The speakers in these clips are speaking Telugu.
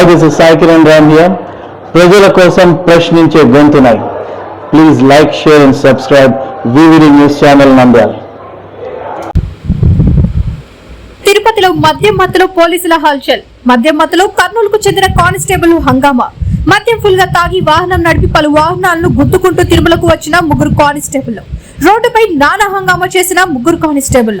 Hi this is Sai Kiran Ram here ప్రజల కోసం ప్రశ్నించే గొంతునై. Please like share and subscribe VVD news channel Nandyal తిరుపతిలో మద్యం మత్తులో పోలీసుల హల్చల్. మద్యం మత్తులో కర్నూలుకు చెందిన కానిస్టేబుల్ హంగామా. మద్యం ఫుల్గా తాగి వాహనం నడిపి పలు వాహనాలను గుద్దుకుంటూ తిరుమలకు వచ్చిన ముగ్గురు కానిస్టేబుల్ రోడ్డుపై నానా హంగామా చేసిన ముగ్గురు కానిస్టేబుల్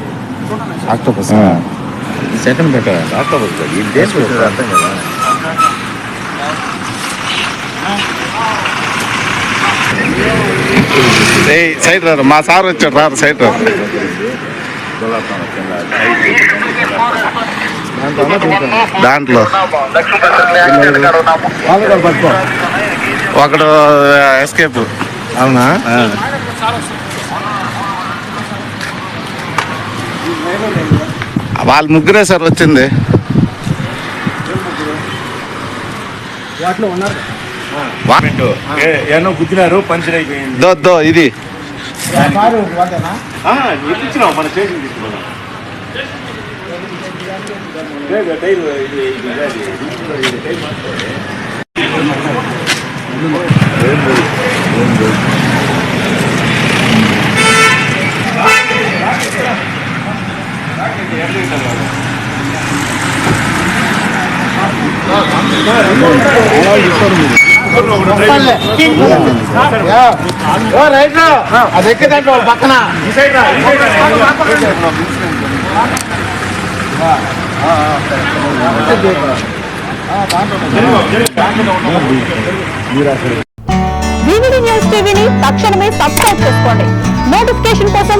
ఆక్టోపస్ సెకండ్ పెట్టారండి ఆక్టోపస్ ఈ దేశం పెట్టారు అర్థం కదా సైడ్ రారు మా సార్ వచ్చాడు రారు సైడ్ రారు దాంట్లో ఒకడు ఎస్కేప్ అవునా వాళ్ళ ముగ్గురే సార్ వచ్చింది గుద్దినారు పంచర్ అయిపోయింది దో దో ఇది టైర్ ఇది- అది పక్కన న్యూస్ టీవీని తక్షణమే సబ్స్క్రైబ్ చేసుకోండి. నోటిఫికేషన్ కోసం